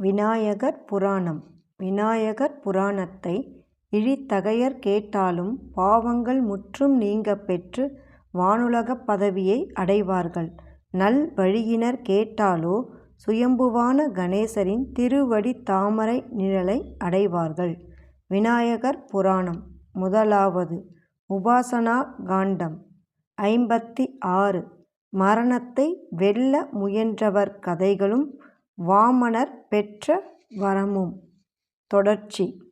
விநாயகர் புராணம் விநாயகர் புராணத்தை இழித்தகையர் கேட்டாலும் பாவங்கள் முற்றும் நீங்க பெற்று வானுலகப் பதவியை அடைவார்கள். நல் வழியினர் கேட்டாலோ சுயம்புவான கணேசரின் திருவடி தாமரை நிழலை அடைவார்கள். விநாயகர் புராணம் முதலாவது உபாசனா காண்டம் ஐம்பத்தி ஆறு மரணத்தை வெல்ல முயன்றவர் கதைகளும் வாமனர் பெற்ற வரமும். தொடர்ச்சி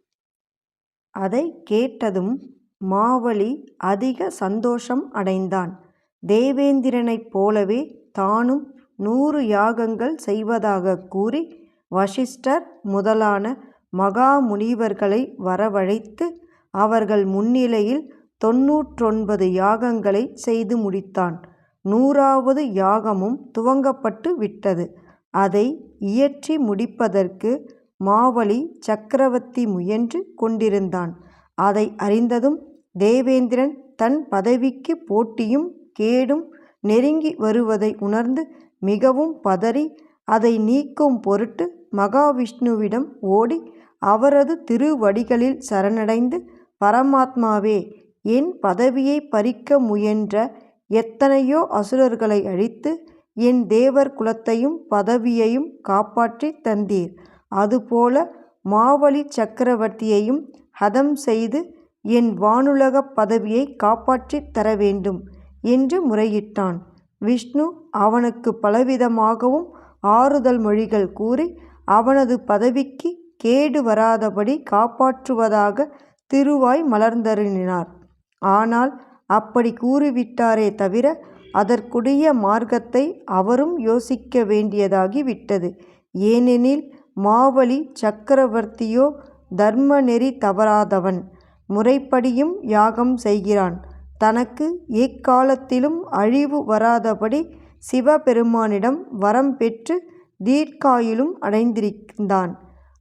அதை கேட்டதும் மாவலி அதிக சந்தோஷம் அடைந்தான். தேவேந்திரனைப் போலவே தானும் நூறு யாகங்கள் செய்வதாக கூறி வசிஷ்டர் முதலான மகா முனிவர்களை வரவழைத்து அவர்கள் முன்னிலையில் தொன்னூற்றொன்பது யாகங்களை செய்து முடித்தான். நூறாவது யாகமும் துவங்கப்பட்டு விட்டது. அதை இயற்றி முடிப்பதற்கு மாவலி சக்கரவர்த்தி முயன்று கொண்டிருந்தான். அதை அறிந்ததும் தேவேந்திரன் தன் பதவிக்கு போட்டியும் கேடும் நெருங்கி வருவதை உணர்ந்து மிகவும் பதறி அதை நீக்கும் பொருட்டு மகாவிஷ்ணுவிடம் ஓடி அவரது திருவடிகளில் சரணடைந்து பரமாத்மாவே என் பதவியை பறிக்க முயன்ற எத்தனையோ அசுரர்களை அழித்து என் தேவர் குலத்தையும் பதவியையும் காப்பாற்றி தந்தீர். அதுபோல மாவலி சக்கரவர்த்தியையும் ஹதம் செய்து என் வானுலகப் பதவியை காப்பாற்றித் தர வேண்டும் என்று முறையிட்டான். விஷ்ணு அவனுக்கு பலவிதமாகவும் ஆறுதல் மொழிகள் கூறி அவனது பதவிக்கு கேடு வராதபடி காப்பாற்றுவதாக திருவாய் மலர்ந்தருளினார். ஆனால் அப்படி கூறிவிட்டாரே தவிர அதற்குரிய மார்க்கத்தை அவரும் யோசிக்க வேண்டியதாகி விட்டது. ஏனெனில் மாவலி சக்கரவர்த்தியோ தர்மநெறி தவறாதவன். முறைப்படியும் யாகம் செய்கிறான். தனக்கு எக்காலத்திலும் அழிவு வராதபடி சிவபெருமானிடம் வரம் பெற்று தீர்க்காயிலும் அடைந்திருந்தான்.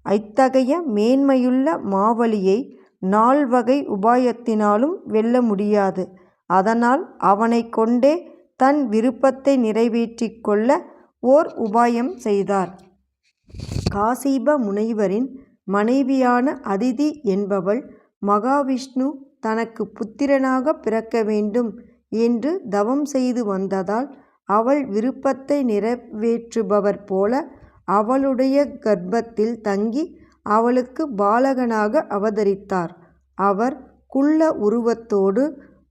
இத்தகைய மேன்மையுள்ள மாவலியை நால்வகை உபாயத்தினாலும் வெல்ல முடியாது. அதனால் அவனை கொண்டே தன் விருப்பத்தை நிறைவேற்றிக் கொள்ள ஓர் உபாயம் செய்தார். காசிப முனைவரின் மனைவியான அதிதி என்பவள் மகாவிஷ்ணு தனக்கு புத்திரனாகப் பிறக்க வேண்டும் என்று தவம் செய்து வந்ததால் அவள் விருப்பத்தை நிறைவேற்றுபவர் போல அவளுடைய கர்ப்பத்தில் தங்கி அவளுக்கு பாலகனாக அவதரித்தார். அவர் குள்ள உருவத்தோடு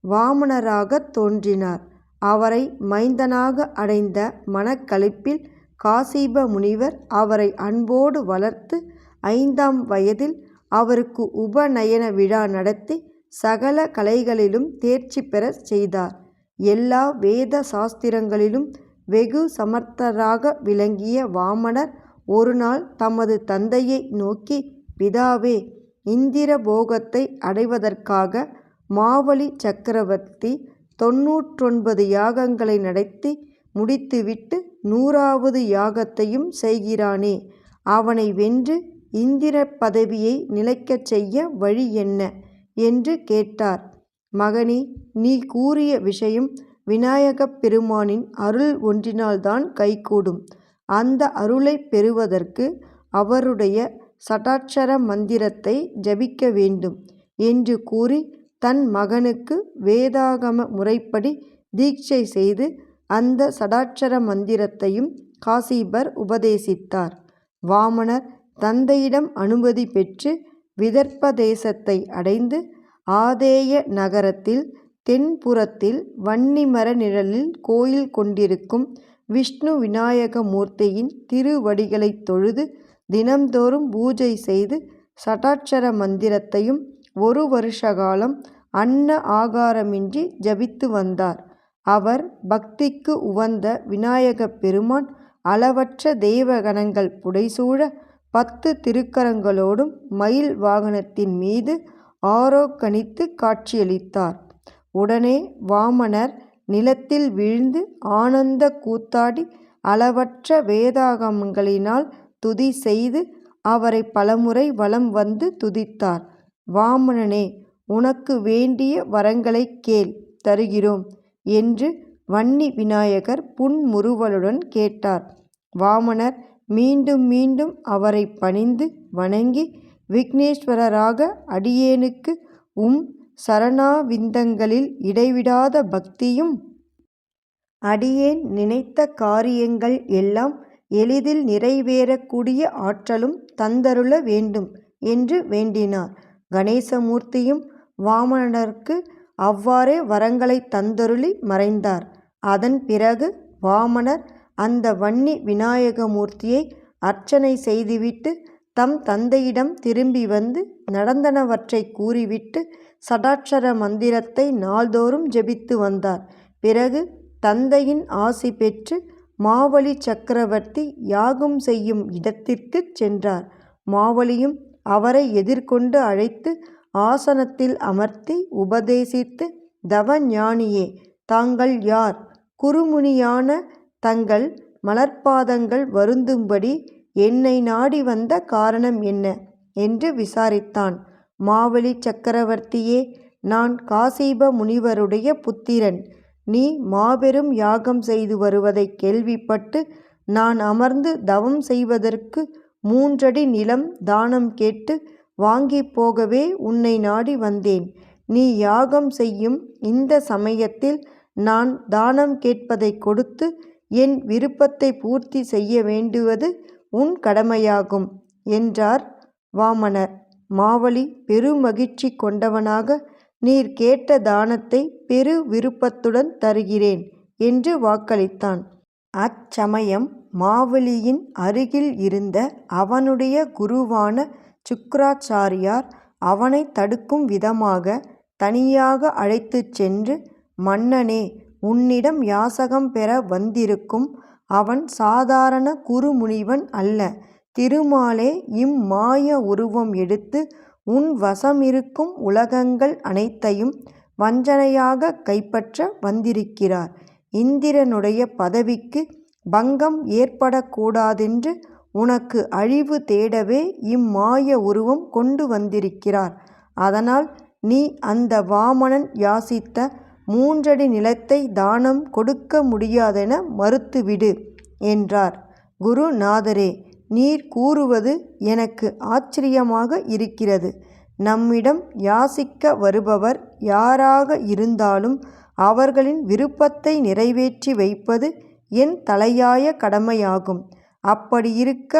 வாமனராகத் தோன்றினார். அவரை மைந்தனாக அடைந்த மனக்களிப்பில் காசிப முனிவர் அவரை அன்போடு வளர்த்து ஐந்தாம் வயதில் அவருக்கு உபநயன விழா நடத்தி சகல கலைகளிலும் தேர்ச்சி பெறச் செய்தார். எல்லா வேத சாஸ்திரங்களிலும் வெகு சமர்த்தராக விளங்கிய வாமனர் ஒருநாள் தமது தந்தையை நோக்கி பிதாவே இந்திர போகத்தை அடைவதற்காக மாவலி சக்கரவர்த்தி தொன்னூற்றொன்பது யாகங்களை நடத்தி முடித்துவிட்டு நூறாவது யாகத்தையும் செய்கிறானே அவனை வென்று இந்திர பதவியை நிலைக்கச் செய்ய வழி என்ன? என்று கேட்டார். மகனே நீ கூறிய விஷயம் விநாயகப் பெருமானின் அருள் ஒன்றினால்தான் கைகூடும். அந்த அருளைப் பெறுவதற்கு அவருடைய சடாட்சர மந்திரத்தை ஜபிக்க வேண்டும் என்று கூறி தன் மகனுக்கு வேதாகம முறைப்படி தீட்சை செய்து அந்த சடாட்சர மந்திரத்தையும் காசிபர் உபதேசித்தார். வாமனர் தந்தையிடம் அனுமதி பெற்று விதர்ப்ப தேசத்தை அடைந்து ஆதேய நகரத்தில் தென்புறத்தில் வன்னிமர நிழலில் கோயில் கொண்டிருக்கும் விஷ்ணு விநாயக மூர்த்தியின் திருவடிகளைத் தொழுது தினம்தோறும் பூஜை செய்து சடாட்சர மந்திரத்தையும் ஒரு வருஷ காலம் அன்ன ஆகாரமின்றி ஜபித்து வந்தார். அவர் பக்திக்கு உவந்த விநாயகப் பெருமான் அளவற்ற தேவகணங்கள் புடைசூழ பத்து திருக்கரங்களோடும் மயில் வாகனத்தின் மீது ஆரோக்கணித்து காட்சியளித்தார். உடனே வாமனர் நிலத்தில் வீழ்ந்து ஆனந்த கூத்தாடி அளவற்ற வேதாகமங்களினால் துதி செய்து அவரை பலமுறை வலம் வந்து துதித்தார். வாமனனே உனக்கு வேண்டிய வரங்களைக் கேள் தருகிறோம் என்று வன்னி விநாயகர் புன்முறுவலுடன் கேட்டார். வாமனர் மீண்டும் மீண்டும் அவரை பணிந்து வணங்கி விக்னேஸ்வரராக அடியேனுக்கு உம் சரணாவிந்தங்களில் இடைவிடாத பக்தியும் அடியேன் நினைத்த காரியங்கள் எல்லாம் எளிதில் நிறைவேறக்கூடிய ஆற்றலும் தந்தருள வேண்டும் என்று வேண்டினார். கணேசமூர்த்தியும் வாமனருக்கு அவ்வாறே வரங்களை தந்தருளி மறைந்தார். அதன் பிறகு வாமனர் அந்த வன்னி விநாயகமூர்த்தியை அர்ச்சனை செய்துவிட்டு தம் தந்தையிடம் திரும்பி வந்து நடந்தனவற்றை கூறிவிட்டு சடாட்சர மந்திரத்தை நாள்தோறும் ஜெபித்து வந்தார். பிறகு தந்தையின் ஆசி பெற்று மாவலி சக்கரவர்த்தி யாகம் செய்யும் இடத்திற்குச் சென்றார். மாவலியும் அவரை எதிர்கொண்டு அழைத்து ஆசனத்தில் அமர்த்தி உபதேசித்து தவஞானியே தாங்கள் யார்? குருமுனியான தங்கள் மலர்ப்பாதங்கள் வருந்தும்படி என்னை நாடி வந்த காரணம் என்ன? என்று விசாரித்தான். மாவலி சக்கரவர்த்தியே நான் காசீப முனிவருடைய புத்திரன். நீ மாபெரும் யாகம் செய்து வருவதை கேள்விப்பட்டு நான் அமர்ந்து தவம் செய்வதற்கு மூன்றடி நிலம் தானம் கேட்டு வாங்கி போகவே உன்னை நாடி வந்தேன். நீ யாகம் செய்யும் இந்த சமயத்தில் நான் தானம் கேட்பதை கொடுத்து என் விருப்பத்தை பூர்த்தி செய்ய வேண்டுவது உன் கடமையாகும் என்றார் வாமனர். மாவலி பெருமகிழ்ச்சி கொண்டவனாக நீர் கேட்ட தானத்தை பெரு விருப்பத்துடன் தருகிறேன் என்று வாக்களித்தான். அச்சமயம் மாவலியின் அருகில் இருந்த அவனுடைய குருவான சுக்ராச்சாரியார் அவனை தடுக்கும் விதமாக தனியாக அழைத்துச் சென்று மன்னனே உன்னிடம் யாசகம் பெற வந்திருக்கும் அவன் சாதாரண குருமுனிவன் அல்ல. திருமாலே இம்மாய உருவம் எடுத்து உன் வசமிருக்கும் உலகங்கள் அனைத்தையும் வஞ்சனையாக கைப்பற்ற வந்திருக்கிறார். இந்திரனுடைய பதவிக்கு பங்கம் ஏற்படக்கூடாதென்று உனக்கு அழிவு தேடவே இம்மாய உருவம் கொண்டு வந்திருக்கிறார். அதனால் நீ அந்த வாமனன் யாசித்த மூன்றடி நிலத்தை தானம் கொடுக்க முடியாதென மறுத்துவிடு என்றார். குருநாதரே நீர் கூறுவது எனக்கு ஆச்சரியமாக இருக்கிறது. நம்மிடம் யாசிக்க வருபவர் யாராக இருந்தாலும் அவர்களின் விருப்பத்தை நிறைவேற்றி வைப்பது என் தலையாய கடமையாகும். அப்படி இருக்க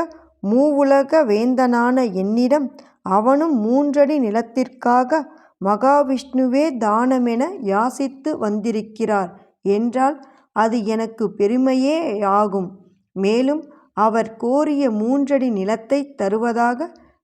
மூவுலக வேந்தனான என்னிடம் அவனும் மூன்றடி நிலத்திற்காக மகாவிஷ்ணுவே தானமென யாசித்து வந்திருக்கிறார் என்றால் அது எனக்குப் பெருமையேயாகும். மேலும் அவர் கோரிய மூன்றடி நிலத்தை தருவதாக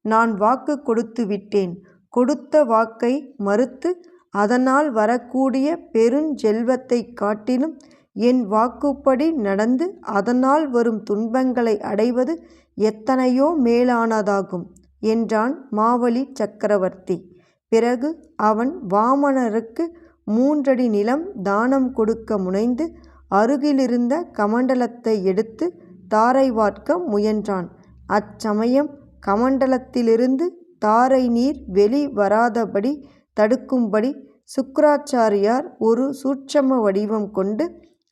நான் வாக்கு கொடுத்து விட்டேன் கொடுத்த வாக்கை மறுத்து அதனால் வரக்கூடிய பெருஞ்செல்வத்தை காட்டிலும் என் வாக்குப்படி நடந்து அதனால் வரும் துன்பங்களை அடைவது எத்தனையோ மேலானதாகும் என்றான் மாவலி சக்கரவர்த்தி. பிறகு அவன் வாமனருக்கு மூன்றடி நிலம் தானம் கொடுக்க முனைந்து அருகிலிருந்த கமண்டலத்தை எடுத்து தாரை வார்க்க முயன்றான். அச்சமயம் கமண்டலத்திலிருந்து தாரை நீர் வெளி வராதபடி தடுக்கும்படி சுக்ராச்சாரியார் ஒரு சூட்சம வடிவம் கொண்டு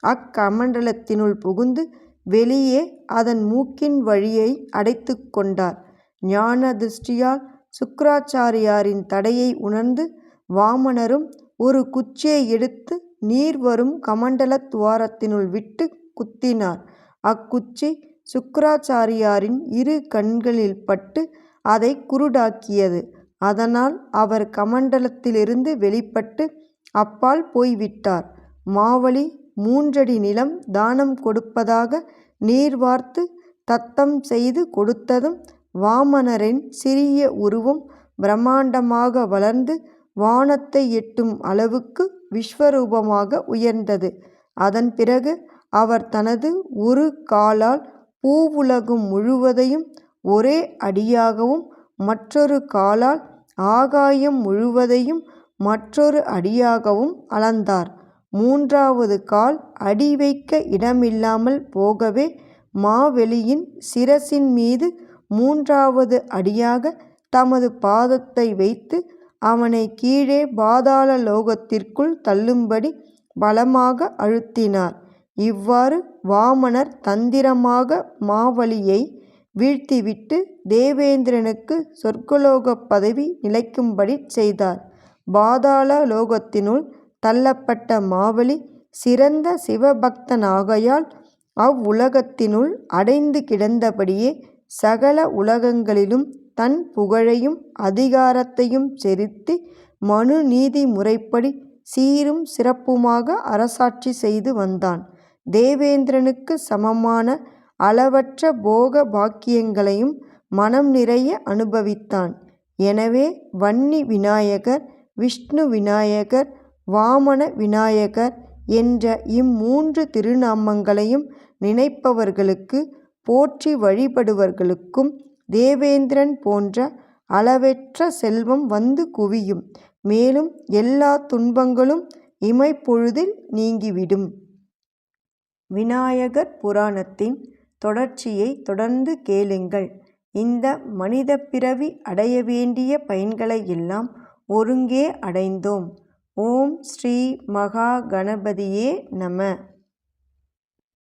அக்கமண்டலத்தினுள் புகுந்து வெளியே அதன் மூக்கின் வழியை அடைத்து கொண்டார். ஞான திருஷ்டியால் சுக்ராச்சாரியாரின் தடையை உணர்ந்து வாமனரும் ஒரு குச்சியை எடுத்து நீர் வரும் கமண்டலத் துவாரத்தினுள் விட்டு குத்தினார். அக்குச்சி சுக்ராச்சாரியாரின் இரு கண்களில் பட்டு அதை குருடாக்கியது. அதனால் அவர் கமண்டலத்திலிருந்து வெளிப்பட்டு அப்பால் போய்விட்டார். மாவழி மூன்றடி நிலம் தானம் கொடுப்பதாக நீர் வார்த்து தத்தம் செய்து கொடுத்ததும் வாமனரின் சிறிய உருவம் பிரம்மாண்டமாக வளர்ந்து வானத்தை எட்டும் அளவுக்கு விஸ்வரூபமாக உயர்ந்தது. அதன் பிறகு அவர் தனது ஒரு காலால் பூவுலகம் முழுவதையும் ஒரே அடியாகவும் மற்றொரு காலால் ஆகாயம் முழுவதையும் மற்றொரு அடியாகவும் அளந்தார். மூன்றாவது கால் அடி வைக்க இடமில்லாமல் போகவே மாவெளியின் சிரசின் மீது மூன்றாவது அடியாக தமது பாதத்தை வைத்து அவனை கீழே பாதாள லோகத்திற்குள் தள்ளும்படி பலமாக அழுத்தினார். இவ்வாறு வாமனர் தந்திரமாக மாவலியை வீழ்த்திவிட்டு தேவேந்திரனுக்கு சொர்க்கலோக பதவி நிலைக்கும்படி செய்தார். பாதாள லோகத்தினுள் தள்ளப்பட்ட மாவலி சிறந்த சிவபக்தனாகையால் அவ்வுலகத்தினுள் அடைந்து கிடந்தபடியே சகல உலகங்களிலும் தன் புகழையும் அதிகாரத்தையும் செலுத்தி மனு நீதி முறைப்படி சீரும் சிறப்புமாக அரசாட்சி செய்து வந்தான். தேவேந்திரனுக்கு சமமான அளவற்ற போக பாக்கியங்களையும் மனம் நிறைய அனுபவித்தான். எனவே வன்னி விநாயகர் விஷ்ணு விநாயகர் வாமன விநாயகர் என்ற இம்மூன்று திருநாமங்களையும் நினைப்பவர்களுக்கு போற்றி வழிபடுவர்களுக்கும் தேவேந்திரன் போன்ற அளவற்ற செல்வம் வந்து குவியும். மேலும் எல்லாத் துன்பங்களும் இமைப்பொழுதில் நீங்கிவிடும். விநாயகர் புராணத்தின் தொடர்ச்சியைத் தொடர்ந்து கேளுங்கள். இந்த மனிதப் பிறவி அடைய வேண்டிய பயன்களை எல்லாம் ஒருங்கே அடைந்தோம். ஓம் ஸ்ரீ மகா கணபதியே நம.